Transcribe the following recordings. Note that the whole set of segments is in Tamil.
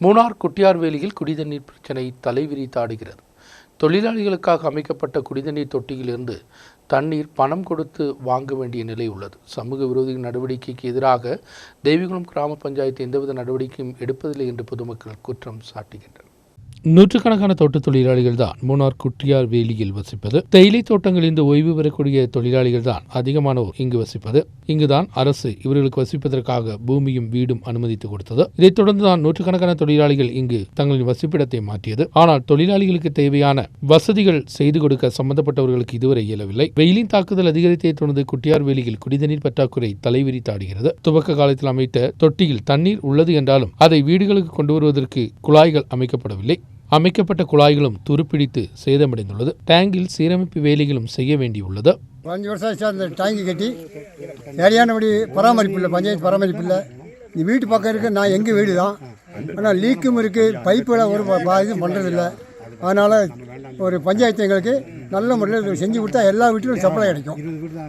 மூணார் குட்டியார்வேலியில் குடிதண்ணீர் பிரச்சினை தலைவிரித்தாடுகிறது தொழிலாளிகளுக்காக அமைக்கப்பட்ட குடிதண்ணீர் தொட்டியிலிருந்து தண்ணீர் பணம் கொடுத்து வாங்க வேண்டிய நிலை உள்ளது. சமூக விரோதி நடவடிக்கைக்கு எதிராக தேவிகுளம் கிராம பஞ்சாயத்து எந்தவித நடவடிக்கையும் எடுப்பதில்லை என்று பொதுமக்கள் குற்றம் சாட்டுகின்றனர். நூற்றுக்கணக்கான தோட்ட தொழிலாளிகள் தான் மூணார் குட்டியார் வேலியில் வசிப்பது. தேயிலை தோட்டங்களிலிருந்து ஓய்வு பெறக்கூடிய தொழிலாளிகள் தான் அதிகமானோர் இங்கு வசிப்பது. இங்குதான் அரசு இவர்களுக்கு வசிப்பதற்காக பூமியும் வீடும் அனுமதித்து கொடுத்தது. இதைத் தொடர்ந்து தான் நூற்றுக்கணக்கான தொழிலாளிகள் இங்கு தங்களின் வசிப்பிடத்தை மாற்றியது. ஆனால் தொழிலாளிகளுக்கு தேவையான வசதிகள் செய்து கொடுக்க சம்பந்தப்பட்டவர்களுக்கு இதுவரை இயலவில்லை. வெயிலின் தாக்குதல் அதிகரித்ததை தொடர்ந்து குட்டியார் வேலியில் குடிநீர் பற்றாக்குறை தலைவிரித்தாடுகிறது துவக்க காலத்தில் அமைத்த தொட்டியில் தண்ணீர் உள்ளது என்றாலும் அதை வீடுகளுக்கு கொண்டு வருவதற்கு குழாய்கள் அமைக்கப்படவில்லை. அமைக்கப்பட்ட குழாய்களும் துருப்பிடித்து சேதமடைந்துள்ளது. டேங்கில் சீரமைப்பு வேலைகளும் செய்ய வேண்டியுள்ளது. அஞ்சு வருஷம் ஆச்சு அந்த டேங்கி கட்டி. சரியானபடி பராமரிப்பு இல்லை பஞ்சாயத்து பராமரிப்பு இல்லை. இந்த வீட்டு பக்கம் இருக்க நான் எங்கள் வீடு தான். ஆனால் லீக்கும் இருக்குது பைப்பில் ஒரு இது பண்ணுறதில்ல அதனால் ஒரு பஞ்சாயத்து எங்களுக்கு நல்ல முறையில் செஞ்சு கொடுத்தா எல்லா வீட்டிலும் சப்ளை கிடைக்கும்.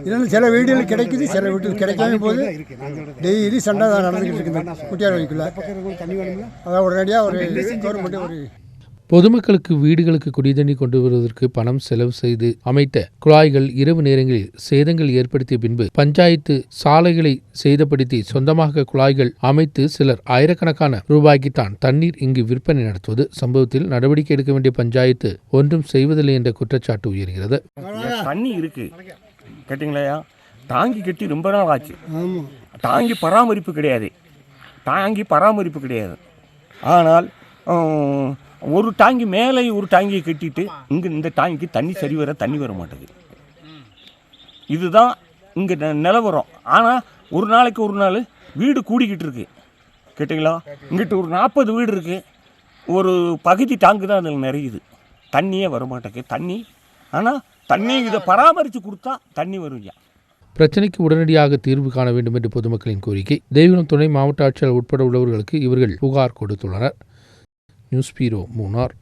இல்லைன்னா சில வீடுகள் கிடைக்குது சில வீட்டில் கிடைக்காம போது டெய்லி சண்டை தான் நடந்துக்கிட்டு இருக்குது குட்டியார் வழிக்குள்ளே அதான் உடனடியாக ஒரு கவர்மெண்ட்டு ஒரு பொதுமக்களுக்கு வீடுகளுக்கு குடிதண்ணி கொண்டு வருவதற்கு பணம் செலவு செய்து அமைத்த குழாய்கள் இரவு நேரங்களில் சேதங்கள் ஏற்படுத்திய பின்பு பஞ்சாயத்து சாலைகளை சேதப்படுத்தி சொந்தமாக குழாய்கள் அமைத்து சிலர் ஆயிரக்கணக்கான ரூபாய்க்கு தான் தண்ணீர் இங்கு விற்பனை நடத்துவது சம்பவத்தில் நடவடிக்கை எடுக்க வேண்டிய பஞ்சாயத்து ஒன்றும் செய்வதில்லை என்ற குற்றச்சாட்டு உயர்கிறது. தண்ணி இருக்கு. கேட்டீங்களா தாங்கி கட்டி ரொம்ப நாள் ஆச்சு. தாங்கி பராமரிப்பு கிடையாது. தாங்கி பராமரிப்பு கிடையாது. ஆனால் ஒரு டாங்கி மேலே ஒரு டாங்கியை கட்டிட்டு இங்கே இந்த டாங்கிக்கு தண்ணி சரி. வர தண்ணி வர மாட்டேங்குது. இதுதான் இங்கே நிலவரம். ஆனால் ஒரு நாளைக்கு ஒரு நாள் வீடு கூடிக்கிட்டு இருக்கு. கேட்டிங்களா? இங்கிட்ட ஒரு நாற்பது வீடு இருக்கு. ஒரு பகுதி டாங்கு தான் அதில் நிறையுது. தண்ணியே வர மாட்டேங்குது. தண்ணி ஆனால் தண்ணி இதை பராமரித்து கொடுத்தா தண்ணி வரும் ஐயா. பிரச்சனைக்கு உடனடியாக தீர்வு காண வேண்டும் என்று பொதுமக்களின் கோரிக்கை. தேவிகுளம் துணை மாவட்ட ஆட்சியாளர் உட்பட உள்ளவர்களுக்கு இவர்கள் புகார் கொடுத்துள்ளனர். inspirou Munor